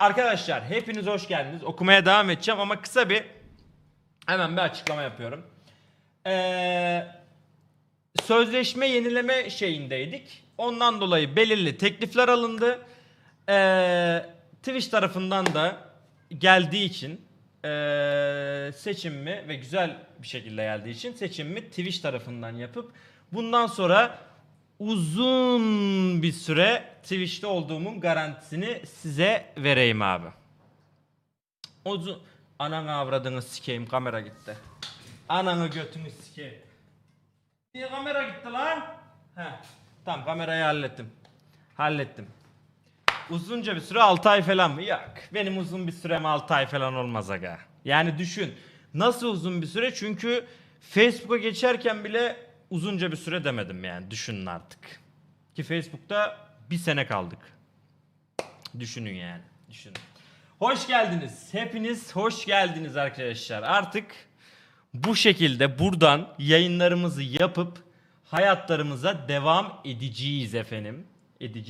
arkadaşlar hepiniz hoş geldiniz. Okumaya devam edeceğim ama kısa bir hemen bir açıklama yapıyorum. Ee, sözleşme yenileme şeyindeydik. Ondan dolayı belirli teklifler alındı. Ee, Twitch tarafından da geldiği için ee, seçimimi ve güzel bir şekilde geldiği için seçimimi Twitch tarafından yapıp bundan sonra uzun bir süre Twitch'te olduğumun garantisini size vereyim abi. Uzun... Ananı avradını sikeyim kamera gitti. Ananı götünü sikeyim. Niye kamera gitti lan? Heh. Tamam kamerayı hallettim. Hallettim. Uzunca bir süre 6 ay falan mı? Yok. Benim uzun bir sürem 6 ay falan olmaz aga. Yani düşün. Nasıl uzun bir süre? Çünkü Facebook'a geçerken bile uzunca bir süre demedim yani. Düşünün artık. Ki Facebook'ta bir sene kaldık. Düşünün yani. Düşünün. Hoş geldiniz. Hepiniz hoş geldiniz arkadaşlar. Artık bu şekilde buradan yayınlarımızı yapıp hayatlarımıza devam edeceğiz efendim. Edeceğiz.